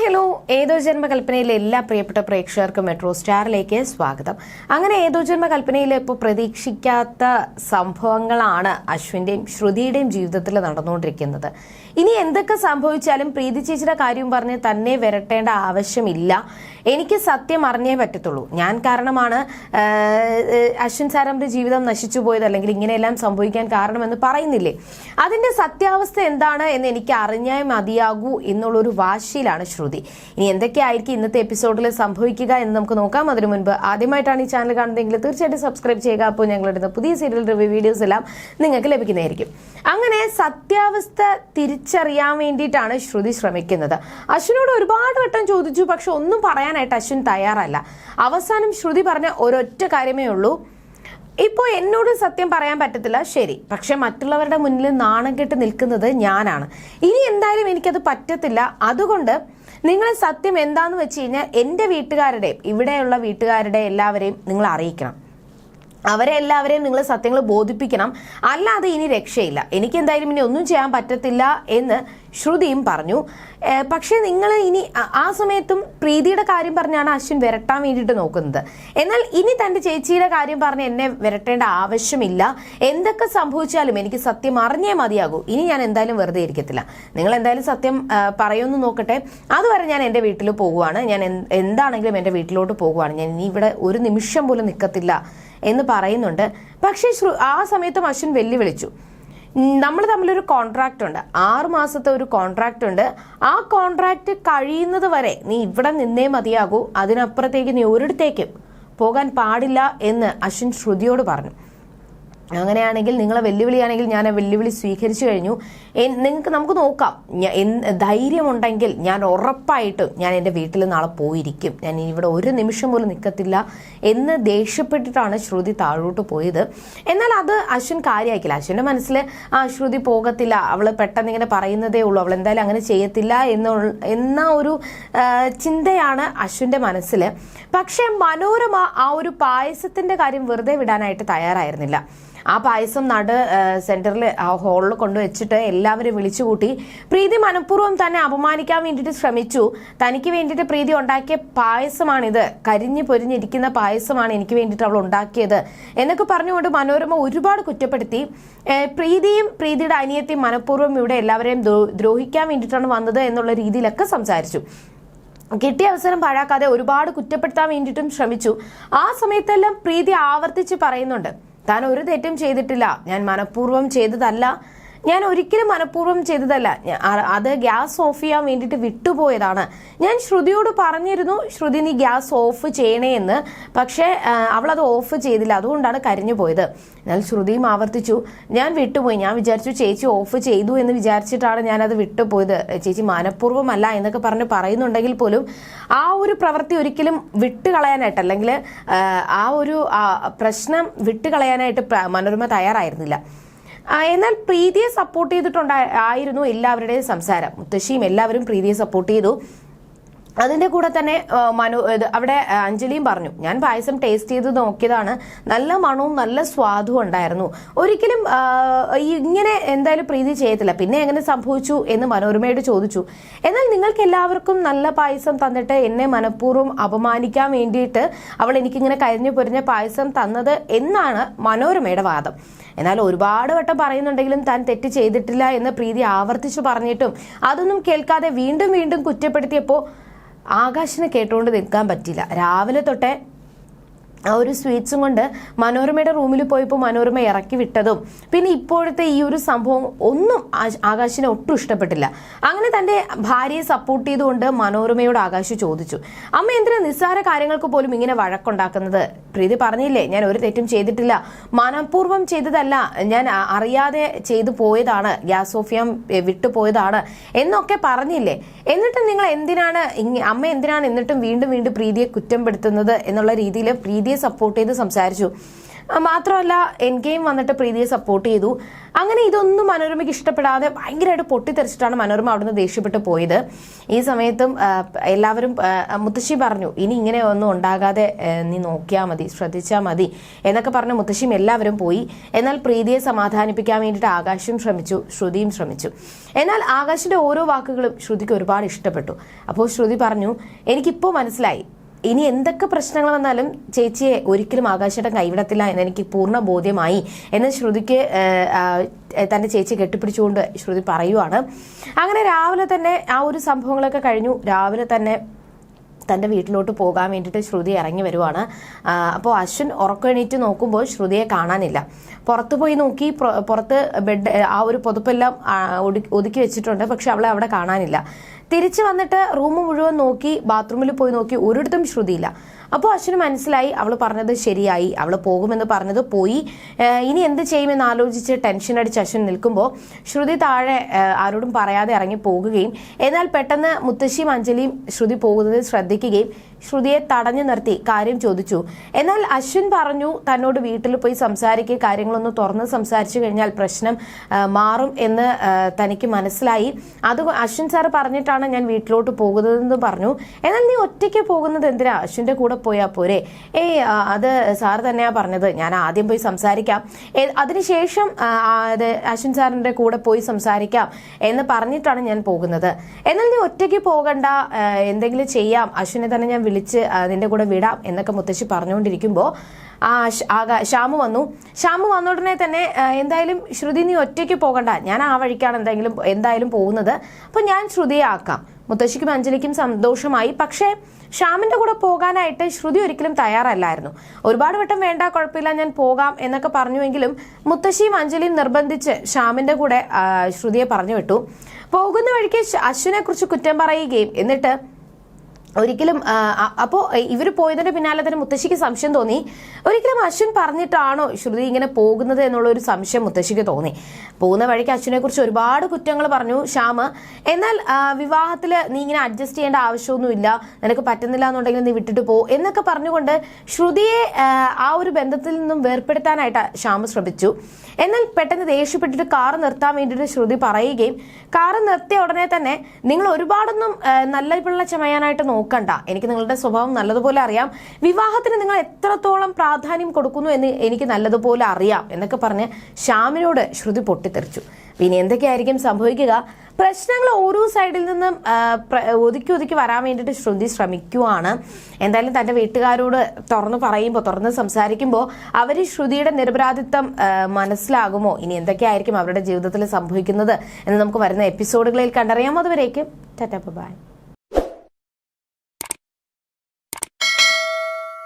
Hello ഏതോ ജന്മകൽപ്പനയിലെ എല്ലാ പ്രിയപ്പെട്ട പ്രേക്ഷകർക്കും മെട്രോ സ്റ്റാറിലേക്ക് സ്വാഗതം. അങ്ങനെ ഏതോ ജന്മകൽപ്പനയിൽ ഇപ്പോൾ പ്രതീക്ഷിക്കാത്ത സംഭവങ്ങളാണ് അശ്വിന്റെയും ശ്രുതിയുടെയും ജീവിതത്തിൽ നടന്നുകൊണ്ടിരിക്കുന്നത്. ഇനി എന്തൊക്കെ സംഭവിച്ചാലും പ്രീതി ചേച്ചിയുടെ കാര്യം പറഞ്ഞ് തന്നെ വരട്ടേണ്ട ആവശ്യമില്ല. എനിക്ക് സത്യം അറിഞ്ഞേ പറ്റത്തുള്ളൂ. ഞാൻ കാരണമാണ് അശ്വിൻ സാറിന്റെ ജീവിതം നശിച്ചു പോയത് അല്ലെങ്കിൽ ഇങ്ങനെയെല്ലാം സംഭവിക്കാൻ കാരണമെന്ന് പറയുന്നില്ലേ? അതിന്റെ സത്യാവസ്ഥ എന്താണ് എന്ന് എനിക്ക് അറിഞ്ഞാൽ മതിയാകൂ എന്നുള്ളൊരു വാശിയിലാണ് ശ്രുതി. ഇനി എന്തൊക്കെയായിരിക്കും ഇന്നത്തെ എപ്പിസോഡിൽ സംഭവിക്കുക എന്ന് നമുക്ക് നോക്കാം. അതിനു മുൻപ് ആദ്യമായിട്ടാണ് ഈ ചാനൽ കാണുന്നതെങ്കിൽ തീർച്ചയായിട്ടും സബ്സ്ക്രൈബ് ചെയ്യുക. അപ്പോൾ ഞങ്ങൾ ഞങ്ങളിടുന്ന പുതിയ സീരിയൽ റിവ്യൂ വീഡിയോസ് എല്ലാം നിങ്ങൾക്ക് ലഭിക്കുന്നതായിരിക്കും. അങ്ങനെ സത്യാവസ്ഥ തിരിച്ചറിയാൻ വേണ്ടിയിട്ടാണ് ശ്രുതി ശ്രമിക്കുന്നത്. അശ്വിനോട് ഒരുപാട് വട്ടം ചോദിച്ചു പക്ഷെ ഒന്നും പറയാനായിട്ട് അശ്വിൻ തയ്യാറല്ല. അവസാനം ശ്രുതി പറഞ്ഞ ഒരൊറ്റ കാര്യമേ ഉള്ളൂ. ഇപ്പോൾ എന്നോട് സത്യം പറയാൻ പറ്റത്തില്ല. ശരി പക്ഷെ മറ്റുള്ളവരുടെ മുന്നിൽ നാണം കെട്ട് നിൽക്കുന്നത് ഞാനാണ്. ഇനി എന്തായാലും എനിക്കത് പറ്റത്തില്ല. അതുകൊണ്ട് നിങ്ങൾ സത്യം എന്താന്ന് വെച്ച് കഴിഞ്ഞാൽ എന്റെ വീട്ടുകാരുടെയും ഇവിടെയുള്ള വീട്ടുകാരുടെ എല്ലാവരെയും നിങ്ങൾ അറിയിക്കണം. അവരെ എല്ലാവരെയും നിങ്ങൾ സത്യങ്ങൾ ബോധിപ്പിക്കണം. അല്ലാതെ ഇനി രക്ഷയില്ല. എനിക്ക് എന്തായാലും ഇനി ഒന്നും ചെയ്യാൻ പറ്റത്തില്ല എന്ന് ശ്രുതിയും പറഞ്ഞു. പക്ഷേ നിങ്ങൾ ഇനി ആ- സമയത്തും പ്രീതിയുടെ കാര്യം പറഞ്ഞാണ് അശ്വിൻ വിരട്ടാൻ വേണ്ടിയിട്ട് നോക്കുന്നത്. എന്നാൽ ഇനി തന്റെ ചേച്ചിയുടെ കാര്യം പറഞ്ഞ് എന്നെ വിരട്ടേണ്ട ആവശ്യമില്ല. എന്തൊക്കെ സംഭവിച്ചാലും എനിക്ക് സത്യം അറിഞ്ഞേ മതിയാകൂ. ഇനി ഞാൻ എന്തായാലും വെറുതെ ഇരിക്കത്തില്ല. നിങ്ങൾ എന്തായാലും സത്യം പറയുമെന്ന് നോക്കട്ടെ. അതുവരെ ഞാൻ എന്റെ വീട്ടിൽ പോകുവാണ്. ഞാൻ എന്താണെങ്കിലും എന്റെ വീട്ടിലോട്ട് പോകുവാണ്. ഞാൻ ഇനി ഇവിടെ ഒരു നിമിഷം പോലും നിൽക്കത്തില്ല. എന്ന് പറയുന്നുണ്ട്. പക്ഷേ ആ സമയത്തും അശ്വിൻ വെല്ലുവിളിച്ചു. നമ്മൾ തമ്മിലൊരു കോൺട്രാക്റ്റ് ഉണ്ട്. ആറ് മാസത്തെ ഒരു കോൺട്രാക്റ്റ് ഉണ്ട്. ആ കോൺട്രാക്റ്റ് കഴിയുന്നത് വരെ നീ ഇവിടെ നിന്നേ മതിയാകൂ. അതിനപ്പുറത്തേക്ക് നീ ഒരിടത്തേക്കും പോകാൻ പാടില്ല എന്ന് അശ്വിൻ ശ്രുതിയോട് പറഞ്ഞു. അങ്ങനെയാണെങ്കിൽ നിങ്ങളെ വെല്ലുവിളിയാണെങ്കിൽ ഞാൻ ആ വെല്ലുവിളി സ്വീകരിച്ചു കഴിഞ്ഞു. നിങ്ങൾക്ക് നമുക്ക് നോക്കാം. ധൈര്യമുണ്ടെങ്കിൽ ഞാൻ ഉറപ്പായിട്ട് ഞാൻ എന്റെ വീട്ടിൽ നാളെ പോയിരിക്കും. ഞാൻ ഇവിടെ ഒരു നിമിഷം പോലും നിൽക്കത്തില്ല എന്ന് ദേഷ്യപ്പെട്ടിട്ടാണ് ശ്രുതി താഴോട്ട് പോയത്. എന്നാൽ അത് അശ്വിൻ കാര്യമാക്കില്ല അശ്വിന്റെ മനസ്സിൽ ആ ശ്രുതി പോകത്തില്ല. അവൾ പെട്ടെന്ന് ഇങ്ങനെ പറയുന്നതേ ഉള്ളൂ. അവൾ എന്തായാലും അങ്ങനെ ചെയ്യത്തില്ല എന്നുള്ള എന്ന ഒരു ചിന്തയാണ് അശ്വിന്റെ മനസ്സിൽ. പക്ഷേ മനോരമ ആ ഒരു പായസത്തിന്റെ കാര്യം വെറുതെ വിടാനായിട്ട് തയ്യാറായിരുന്നില്ല. ആ പായസം നട സെന്ററിൽ ആ ഹോളിൽ കൊണ്ടുവച്ചിട്ട് എല്ലാവരും വിളിച്ചു കൂട്ടി പ്രീതി മനഃപൂർവം തന്നെ അപമാനിക്കാൻ വേണ്ടിയിട്ട് ശ്രമിച്ചു. തനിക്ക് വേണ്ടിയിട്ട് പ്രീതി ഉണ്ടാക്കിയ പായസമാണിത്. കരിഞ്ഞു പൊരിഞ്ഞിരിക്കുന്ന പായസമാണ് എനിക്ക് വേണ്ടിയിട്ട് അവൾ ഉണ്ടാക്കിയത്. എന്നൊക്കെ പറഞ്ഞുകൊണ്ട് മനോരമ ഒരുപാട് കുറ്റപ്പെടുത്തി. പ്രീതിയും പ്രീതിയുടെ അനിയത്തെയും മനഃപൂർവം ഇവിടെ എല്ലാവരെയും ദ്രോഹിക്കാൻ വേണ്ടിയിട്ടാണ് വന്നത് എന്നുള്ള രീതിയിലൊക്കെ സംസാരിച്ചു. കിട്ടിയ അവസരം പാഴാക്കാതെ ഒരുപാട് കുറ്റപ്പെടുത്താൻ വേണ്ടിയിട്ടും ശ്രമിച്ചു. ആ സമയത്തെല്ലാം പ്രീതി ആവർത്തിച്ച് പറയുന്നുണ്ട്. താൻ ഒരു തെറ്റും ചെയ്തിട്ടില്ല. ഞാൻ മനഃപൂർവം ചെയ്തതല്ല. ഞാൻ ഒരിക്കലും മനഃപൂർവം ചെയ്തതല്ല. അത് ഗ്യാസ് ഓഫ് ചെയ്യാൻ വേണ്ടിയിട്ട് വിട്ടുപോയതാണ്. ഞാൻ ശ്രുതിയോട് പറഞ്ഞിരുന്നു ശ്രുതി നീ ഗ്യാസ് ഓഫ് ചെയ്യണേ എന്ന്. പക്ഷേ അവളത് ഓഫ് ചെയ്തില്ല. അതുകൊണ്ടാണ് കരിഞ്ഞു പോയത്. എന്നാൽ ശ്രുതിയും ആവർത്തിച്ചു ഞാൻ വിട്ടുപോയി. ഞാൻ വിചാരിച്ചു ചേച്ചി ഓഫ് ചെയ്തു എന്ന് വിചാരിച്ചിട്ടാണ് ഞാനത് വിട്ടുപോയത്. ചേച്ചി മനഃപൂർവമല്ല എന്നൊക്കെ പറഞ്ഞ് പറയുന്നുണ്ടെങ്കിൽ പോലും ആ ഒരു പ്രവൃത്തി ഒരിക്കലും വിട്ടുകളയാനായിട്ട് അല്ലെങ്കിൽ ആ, ഒരു പ്രശ്നം വിട്ടുകളയാനായിട്ട് മനോരമ തയ്യാറായിരുന്നില്ല. എന്നാൽ പ്രീതിയെ സപ്പോർട്ട് ചെയ്തിട്ടുണ്ടായിരുന്നു എല്ലാവരുടെയും സംസാരം. മുത്തശ്ശിയും എല്ലാവരും പ്രീതിയെ സപ്പോർട്ട് ചെയ്തു. അതിന്റെ കൂടെ തന്നെ മനു അവിടെ അഞ്ജലിയും പറഞ്ഞു ഞാൻ പായസം ടേസ്റ്റ് ചെയ്ത് നോക്കിയതാണ്. നല്ല മണവും നല്ല സ്വാദും ഉണ്ടായിരുന്നു. ഒരിക്കലും ഇങ്ങനെ എന്തായാലും പ്രീതി ചെയ്യത്തില്ല. പിന്നെ എങ്ങനെ സംഭവിച്ചു എന്ന് മനോരമയോട് ചോദിച്ചു. എന്നാൽ നിങ്ങൾക്ക് എല്ലാവർക്കും നല്ല പായസം തന്നിട്ട് എന്നെ മനഃപൂർവം അപമാനിക്കാൻ വേണ്ടിയിട്ട് അവൾ എനിക്കിങ്ങനെ കരിഞ്ഞു പൊരിഞ്ഞ പായസം തന്നത് എന്നാണ് മനോരമയുടെ വാദം. എന്നാൽ ഒരുപാട് വട്ടം പറയുന്നുണ്ടെങ്കിലും താൻ തെറ്റ് ചെയ്തിട്ടില്ല എന്ന് പ്രീതി ആവർത്തിച്ചു പറഞ്ഞിട്ടും അതൊന്നും കേൾക്കാതെ വീണ്ടും വീണ്ടും കുറ്റപ്പെടുത്തിയപ്പോൾ ആകാശിനെ കേട്ടുകൊണ്ട് നിൽക്കാൻ പറ്റില്ല. രാവിലെ തൊട്ടേ ആ ഒരു സ്വീറ്റ്സും കൊണ്ട് മനോരമയുടെ റൂമിൽ പോയപ്പോൾ മനോരമ ഇറക്കി വിട്ടതും. പിന്നെ ഇപ്പോഴത്തെ ഈ ഒരു സംഭവം ഒന്നും ആകാശിനെ ഒട്ടും ഇഷ്ടപ്പെട്ടില്ല. അങ്ങനെ തന്റെ ഭാര്യയെ സപ്പോർട്ട് ചെയ്തുകൊണ്ട് മനോരമയോട് ആകാശ് ചോദിച്ചു. അമ്മ എന്തിനാ നിസ്സാര കാര്യങ്ങൾക്ക് പോലും ഇങ്ങനെ വഴക്കുണ്ടാക്കുന്നത്? പ്രീതി പറഞ്ഞില്ലേ ഞാൻ ഒരു തെറ്റും ചെയ്തിട്ടില്ല. മനഃപൂർവം ചെയ്തതല്ല ഞാൻ അറിയാതെ ചെയ്തു പോയതാണ് ഗ്യാസ് ഓഫിയം വിട്ടു പോയതാണ് എന്നൊക്കെ പറഞ്ഞില്ലേ. എന്നിട്ടും നിങ്ങൾ എന്തിനാണ് അമ്മ എന്തിനാണ് എന്നിട്ടും വീണ്ടും വീണ്ടും പ്രീതിയെ കുറ്റം പെടുത്തുന്നത് എന്നുള്ള രീതിയിൽ പ്രീതിയെ സപ്പോർട്ട് ചെയ്ത് സംസാരിച്ചു. മാത്രമല്ല എൻ ഗെയിം വന്നിട്ട് പ്രീതിയെ സപ്പോർട്ട് ചെയ്തു. അങ്ങനെ ഇതൊന്നും മനോരമയ്ക്ക് ഇഷ്ടപ്പെടാതെ ഭയങ്കരമായിട്ട് പൊട്ടിത്തെറിച്ചിട്ടാണ് മനോരമ അവിടുന്ന് ദേഷ്യപ്പെട്ട് പോയത്. ഈ സമയത്തും എല്ലാവരും മുത്തശ്ശി പറഞ്ഞു ഇനി ഇങ്ങനെ ഒന്നും ഉണ്ടാകാതെ നീ നോക്കിയാൽ മതി ശ്രദ്ധിച്ചാൽ മതി എന്നൊക്കെ പറഞ്ഞ് മുത്തശ്ശിയും എല്ലാവരും പോയി. എന്നാൽ പ്രീതിയെ സമാധാനിപ്പിക്കാൻ വേണ്ടിയിട്ട് ആകാശും ശ്രമിച്ചു ശ്രുതിയും ശ്രമിച്ചു. എന്നാൽ ആകാശിന്റെ ഓരോ വാക്കുകളും ശ്രുതിക്ക് ഒരുപാട് ഇഷ്ടപ്പെട്ടു. അപ്പോൾ ശ്രുതി പറഞ്ഞു എനിക്കിപ്പോൾ മനസ്സിലായി ഇനി എന്തൊക്കെ പ്രശ്നങ്ങൾ വന്നാലും ചേച്ചിയെ ഒരിക്കലും ആകാശേട്ടൻ കൈവിടത്തില്ല എന്ന് എനിക്ക് പൂർണ ബോധ്യമായി എന്ന് ശ്രുതിക്ക് തന്റെ ചേച്ചി കെട്ടിപ്പിടിച്ചുകൊണ്ട് ശ്രുതി പറയുവാണ്. അങ്ങനെ രാവിലെ തന്നെ ആ ഒരു സംഭവങ്ങളൊക്കെ കഴിഞ്ഞു. രാവിലെ തന്നെ തന്റെ വീട്ടിലോട്ട് പോകാൻ വേണ്ടിയിട്ട് ശ്രുതി ഇറങ്ങി വരുവാണ്. അപ്പോൾ അശ്വിൻ ഉറക്കമെണീറ്റ് നോക്കുമ്പോൾ ശ്രുതിയെ കാണാനില്ല. പുറത്ത് പോയി നോക്കി പുറത്ത് ബെഡ് ആ ഒരു പുതപ്പെല്ലാം ഒതുക്കി വെച്ചിട്ടുണ്ട്. പക്ഷെ അവളെ അവിടെ കാണാനില്ല. തിരിച്ചു വന്നിട്ട് റൂം മുഴുവൻ നോക്കി ബാത്റൂമിൽ പോയി നോക്കി ഒരിടത്തും ശ്രുതിയില്ല. അപ്പോൾ അശ്വിന് മനസ്സിലായി അവൾ പറഞ്ഞത് ശരിയായി അവൾ പോകുമെന്ന് പറഞ്ഞത് പോയി. ഇനി എന്ത് ചെയ്യുമെന്ന് ആലോചിച്ച് ടെൻഷൻ അടിച്ച് അശ്വിൻ നിൽക്കുമ്പോൾ ശ്രുതി താഴെ ആരോടും പറയാതെ ഇറങ്ങി പോകുകയും എന്നാൽ പെട്ടെന്ന് മുത്തശ്ശിയും അഞ്ജലിയും ശ്രുതി പോകുന്നത് ശ്രദ്ധിക്കുകയും ശ്രുതിയെ തടഞ്ഞു നിർത്തി കാര്യം ചോദിച്ചു. എന്നാൽ അശ്വിൻ പറഞ്ഞു തന്നോട് വീട്ടിൽ പോയി സംസാരിക്കുക കാര്യങ്ങളൊന്ന് തുറന്ന് സംസാരിച്ചു കഴിഞ്ഞാൽ പ്രശ്നം മാറും എന്ന് തനിക്ക് മനസ്സിലായി. അത് അശ്വിൻ സാർ പറഞ്ഞിട്ടാണ് ഞാൻ വീട്ടിലോട്ട് പോകുന്നതെന്ന് പറഞ്ഞു. എന്നാൽ നീ ഒറ്റയ്ക്ക് പോകുന്നത് എന്തിനാ? അശ്വിന്റെ കൂടെ പോയാൽ പോരെ. ഏയ് അത് സാർ തന്നെയാ പറഞ്ഞത്. ഞാൻ ആദ്യം പോയി സംസാരിക്കാം. അതിനുശേഷം അത് അശ്വിൻ സാറിന്റെ കൂടെ പോയി സംസാരിക്കാം എന്ന് പറഞ്ഞിട്ടാണ് ഞാൻ പോകുന്നത്. എന്നാൽ നീ ഒറ്റയ്ക്ക് പോകണ്ട. എന്തെങ്കിലും ചെയ്യാം. അശ്വിനെ തന്നെ ഞാൻ വിളിച്ച് നിന്റെ കൂടെ വിടാം എന്നൊക്കെ മുത്തശ്ശി പറഞ്ഞുകൊണ്ടിരിക്കുമ്പോൾ ആ ഷാമു വന്നു. ശ്യാമു വന്ന ഉടനെ തന്നെ എന്തായാലും ശ്രുതി നീ ഒറ്റയ്ക്ക് പോകണ്ട. ഞാൻ ആ വഴിക്കാണ് എന്തെങ്കിലും എന്തായാലും പോകുന്നത്. അപ്പൊ ഞാൻ ശ്രുതിയെ ആക്കാം. മുത്തശ്ശിക്കും അഞ്ജലിക്കും സന്തോഷമായി. പക്ഷേ ശ്യാമിന്റെ കൂടെ പോകാനായിട്ട് ശ്രുതി ഒരിക്കലും തയ്യാറല്ലായിരുന്നു. ഒരുപാട് വട്ടം വേണ്ട കുഴപ്പമില്ല ഞാൻ പോകാം എന്നൊക്കെ പറഞ്ഞുവെങ്കിലും മുത്തശ്ശിയും അഞ്ജലിയും നിർബന്ധിച്ച് ശ്യാമിന്റെ കൂടെ ശ്രുതിയെ പറഞ്ഞു വിട്ടു. പോകുന്ന വഴിക്ക് അശ്വിനെ കുറിച്ച് കുറ്റം പറയുകയും എന്നിട്ട് ഒരിക്കലും അപ്പോൾ അപ്പോ ഇവർ പോയതിന്റെ പിന്നാലെ തന്നെ മുത്തശ്ശിക്ക് സംശയം തോന്നി. ഒരിക്കലും അശ്വിൻ പറഞ്ഞിട്ടാണോ ശ്രുതി ഇങ്ങനെ പോകുന്നത് എന്നുള്ള ഒരു സംശയം മുത്തശ്ശിക്ക് തോന്നി. പോകുന്ന വഴിക്ക് അശ്വിനെ കുറിച്ച് ഒരുപാട് കുറ്റങ്ങൾ പറഞ്ഞു ശ്യാമ്. എന്നാൽ വിവാഹത്തിൽ നീ ഇങ്ങനെ അഡ്ജസ്റ്റ് ചെയ്യേണ്ട ആവശ്യമൊന്നുമില്ല. നിനക്ക് പറ്റുന്നില്ല എന്നുണ്ടെങ്കിൽ നീ വിട്ടിട്ട് പോ എന്നൊക്കെ പറഞ്ഞുകൊണ്ട് ശ്രുതിയെ ആ, ഒരു ബന്ധത്തിൽ നിന്നും വേർപ്പെടുത്താനായിട്ട് ശ്യാമ് ശ്രമിച്ചു. എന്നാൽ പെട്ടെന്ന് ദേഷ്യപ്പെട്ടിട്ട് കാർ നിർത്താൻ വേണ്ടിയിട്ട് ശ്രുതി പറയുകയും കാർ നിർത്തിയ ഉടനെ തന്നെ നിങ്ങൾ ഒരുപാടൊന്നും നല്ല പിള്ള ചമയാനായിട്ട് നോക്കണ്ട. എനിക്ക് നിങ്ങളുടെ സ്വഭാവം നല്ലതുപോലെ അറിയാം. വിവാഹത്തിന് നിങ്ങൾ എത്രത്തോളം പ്രാധാന്യം കൊടുക്കുന്നു എന്ന് എനിക്ക് നല്ലതുപോലെ അറിയാം എന്നൊക്കെ പറഞ്ഞ് ശ്യാമിനോട് ശ്രുതി പൊട്ടിത്തെറിച്ചു. പിന്നെ എന്തൊക്കെയായിരിക്കും സംഭവിക്കുക? പ്രശ്നങ്ങൾ ഓരോ സൈഡിൽ നിന്നും ഒതുക്കി ഒതുക്കി വരാൻ വേണ്ടിയിട്ട് ശ്രുതി ശ്രമിക്കുവാണ്. എന്തായാലും തന്റെ വീട്ടുകാരോട് തുറന്നു പറയുമ്പോൾ തുറന്ന് സംസാരിക്കുമ്പോൾ അവർ ശ്രുതിയുടെ നിരപരാധിത്വം മനസ്സിലാകുമോ? ഇനി എന്തൊക്കെയായിരിക്കും അവരുടെ ജീവിതത്തിൽ സംഭവിക്കുന്നത് എന്ന് നമുക്ക് വരുന്ന എപ്പിസോഡുകളിൽ കണ്ടറിയാം. അതുവരേക്കും ടാറ്റ ബൈ.